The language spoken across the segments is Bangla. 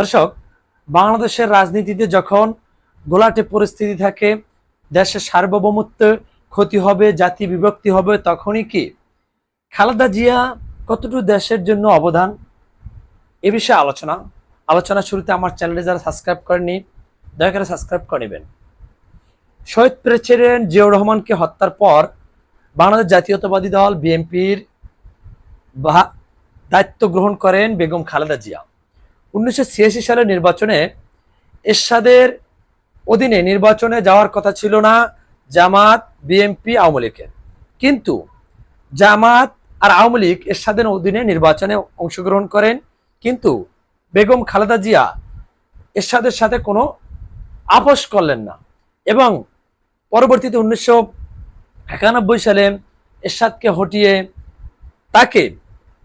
দর্শক, বাংলাদেশের রাজনীতিতে যখন গোলাটে পরিস্থিতি থাকে দেশের সার্বভৌমত্ব ক্ষতি হবে, জাতি বিভক্তি হবে, তখনই কি খালেদা জিয়া কতটুকু দেশের জন্য অবদান? এ বিষয়ে আলোচনা। আলোচনা শুরুতে আমার চ্যানেলে যারা সাবস্ক্রাইব করেনি দয়া করে সাবস্ক্রাইব করে নেবেন। শহীদ প্রেসিডেন্ট জিয়াউর রহমানকে হত্যার পর বাংলাদেশ জাতীয়তাবাদী দল, বিএনপির দায়িত্ব গ্রহণ করেন বেগম খালেদা জিয়া। উনিশশো ছিয়াশি সালের নির্বাচনে এরশাদের অধীনে নির্বাচনে যাওয়ার কথা ছিল না জামাত, বিএনপি, আওয়ামী লীগের। কিন্তু জামাত আর আওয়ামী লীগ এরশাদের অধীনে নির্বাচনে অংশগ্রহণ করেন। কিন্তু বেগম খালেদা জিয়া এরশাদের সাথে কোনো আপোষ করলেন না এবং পরবর্তীতে উনিশশো একানব্বই সালে এরশাদকে হটিয়ে তাকে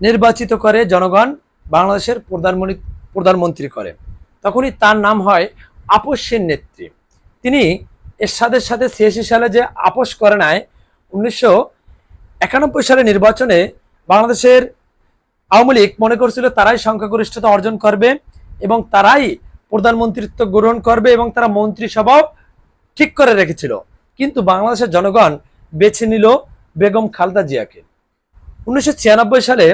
নির্বাচিত করে জনগণ বাংলাদেশের প্রধানমন্ত্রী প্রধানমন্ত্রী করে। তখনই তার নাম হয় আপসের নেত্রী। তিনি এরশাদের সাথে ছিয়াশি সালে যে আপোষ করে নেয় উনিশশো একানব্বই সালে নির্বাচনে বাংলাদেশের আওয়ামী লীগ মনে করছিল তারাই সংখ্যাগরিষ্ঠতা অর্জন করবে এবং তারাই প্রধানমন্ত্রিত্ব গ্রহণ করবে এবং তারা মন্ত্রিসভাও ঠিক করে রেখেছিল। কিন্তু বাংলাদেশের জনগণ বেছে নিল বেগম খালদা জিয়াকে। উনিশশো ছিয়ানব্বই সালে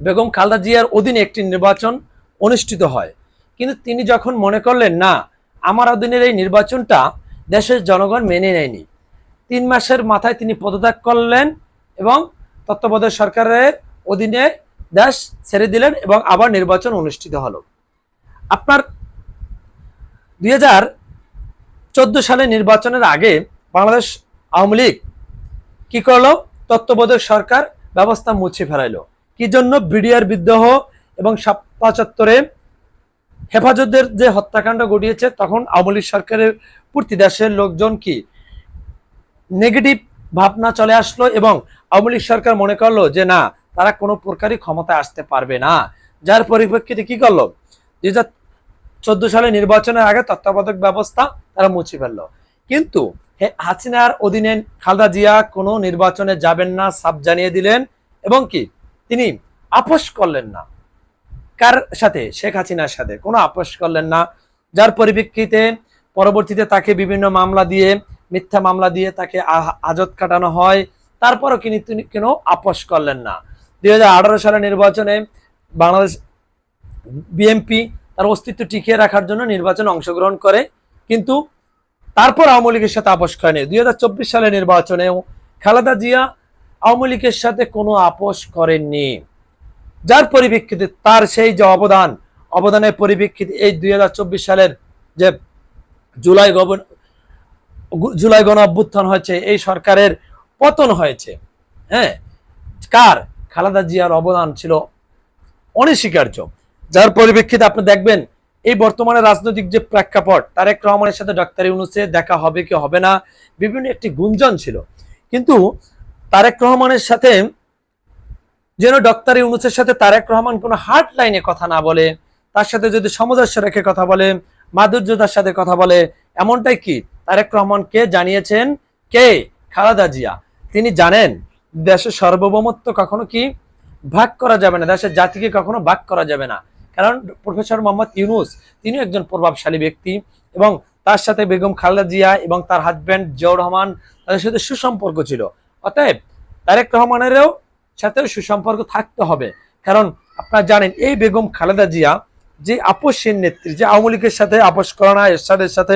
বেগম খালদা জিয়ার অধীনে একটি নির্বাচন অনুষ্ঠিত হয়। কিন্তু তিনি যখন মনে করলেন, না, আমার অধীনের এই নির্বাচনটা দেশের জনগণ মেনে নেয়নি। তিন মাসের মাথায় তিনি পদত্যাগ করলেন এবং তত্ত্বাবধায়ক সরকারের অধীনে দেশ ছেড়ে দিলেন এবং আবার নির্বাচন অনুষ্ঠিত হলো। আপনার দুই হাজার চোদ্দ সালে নির্বাচনের আগে বাংলাদেশ আওয়ামী লীগ কী করল? তত্ত্বাবধায়ক সরকার ব্যবস্থা মুছে ফেলাইলো। কি জন্য? বিডিআর বিদ্রোহ এবং পঁচাত্তরে হেফাজতের যে হত্যাকাণ্ড ঘটিয়েছে, তখন আওয়ামী সরকারের পূর্তি দেশের লোকজন কি নেগেটিভ ভাবনা চলে আসলো এবং আওয়ামী সরকার মনে করল যে না, তারা কোনো প্রকারই ক্ষমতায় আসতে পারবে না। যার পরিপ্রেক্ষিতে কি করল? দুই হাজার চোদ্দ সালে নির্বাচনের আগে তত্ত্বাবধায়ক ব্যবস্থা তারা মুছে ফেলল। কিন্তু হাসিনার অধীনে খালদা জিয়া কোনো নির্বাচনে যাবেন না সাব জানিয়ে দিলেন এবং কি, তিনি আপোষ করলেন না। কার সাথে? শেখ হাসিনার সাথে। কোনো আপোষ করলেন না। যার পরিপ্রেক্ষিতে পরবর্তীতে তাকে বিভিন্ন মামলা দিয়ে, মিথ্যা মামলা দিয়ে তাকে আজত কাটানো হয়। তারপরও তিনি তিনি কেন আপোষ করলেন না? দুই হাজার আঠারো সালের নির্বাচনে বাংলাদেশ বিএনপি তার অস্তিত্ব টিকিয়ে রাখার জন্য নির্বাচনে অংশগ্রহণ করে। কিন্তু তারপর আওয়ামী লীগের সাথে আপোষ করেনি। দুই সালে নির্বাচনেও খালেদা জিয়া আওয়ামী লীগের সাথে কোনো আপোষ করেননি। যার পরিপ্রেক্ষিতে তার সেই যে অবদান, অবদানের পরিপ্রেক্ষিতে এই দুই হাজার চব্বিশ সালের যে জুলাই গবন জুলাই গণ অভ্যুত্থান হয়েছে, এই সরকারের পতন হয়েছে হ্যাঁ? কার? খালেদা জিয়ার অবদান ছিল অনস্বীকার্য। যার পরিপ্রেক্ষিতে আপনি দেখবেন, এই বর্তমানে রাজনৈতিক যে প্রেক্ষাপট, তারেক রহমানের সাথে ডাক্তার ইউনুসে দেখা হবে কি হবে না, বিভিন্ন একটি গুঞ্জন ছিল। কিন্তু তারেক রহমানের সাথে যেন ডক্টর ইউনুসের সাথে তারেক রহমান কোনো হার্ট লাইনে কথা না বলে, তার সাথে যদি সামঞ্জস্য রেখে কথা বলে, মাধুর্যতার সাথে কথা বলে, এমনটাই কি? তারেক রহমান কে জানিয়েছেন? কে? খালেদা জিয়া। তিনি জানেন, দেশের সার্বভৌমত্ব কখনো কি ভাগ করা যাবে না, দেশের জাতিকে কখনো ভাগ করা যাবে না। কারণ প্রফেসর মোহাম্মদ ইউনুস তিনি একজন প্রভাবশালী ব্যক্তি এবং তার সাথে বেগম খালেদা জিয়া এবং তার হাজব্যান্ড জিয়াউর রহমান তাদের সাথে সুসম্পর্ক ছিল। অতএব তারেক রহমানেরও সাথেও সুসম্পর্ক থাকতে হবে। কারণ আপনারা জানেন, এই বেগম খালেদা জিয়া যে আপোষের নেত্রী, যে আওয়ামী লীগের সাথে আপোষ করে না এরশাদের সাথে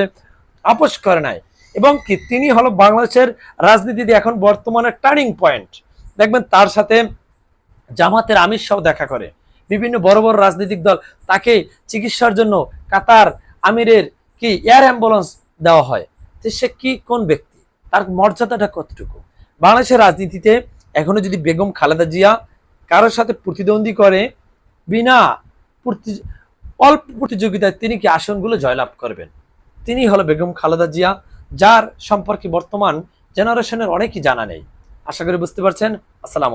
আপোষ করে নাই, এবং কি তিনি হলো বাংলাদেশের রাজনীতিতে এখন বর্তমানে টার্নিং পয়েন্ট দেখবেন তার সাথে জামাতের আমির সহ দেখা করে। বিভিন্ন বড় বড় রাজনৈতিক দল তাকে চিকিৎসার জন্য কাতার আমিরের কি এয়ার অ্যাম্বুলেন্স দেওয়া হয়। সে কি কোন ব্যক্তি? তার মর্যাদাটা কতটুকু? বাংলাদেশের রাজনীতিতে এখনও যদি বেগম খালেদা জিয়া কারোর সাথে প্রতিদ্বন্দ্বী করে, বিনা অল্প প্রতিযোগিতায় তিনি কি আসনগুলো জয়লাভ করবেন? তিনি হলো বেগম খালেদা জিয়া, যার সম্পর্কে বর্তমান জেনারেশনের অনেকই জানা নেই। আশা করি বুঝতে পারছেন। আসসালাম